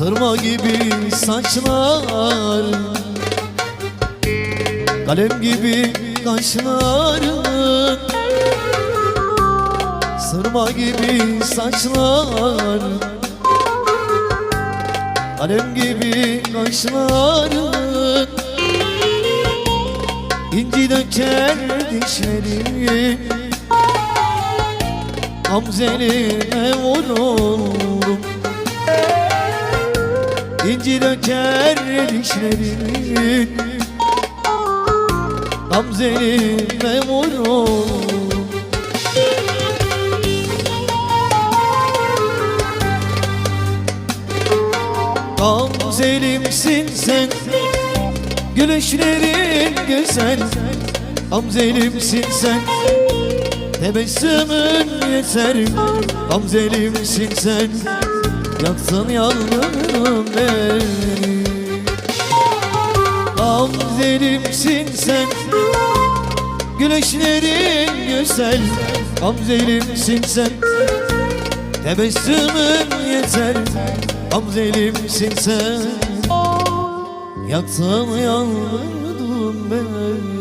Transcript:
Sırma gibi saçlar Kalem gibi kaşların Sırma gibi saçlar Kalem gibi kaşların İnci döker dişlerin Gamzeline vuruldum döker dişlerin. Gamzeline vuruldum Gamzelimsin sen. Gülüşlerin güzel. Gamzelimsin sen. Tebessümün yeter. Gamzelimsin sen Yaktın yalnız beni. Gamzelimsin sen. Gülüşlerin güzel. Gamzelimsin sen. Tebessümün yeter. Gamzelimsin sen. Yaktın yalnız beni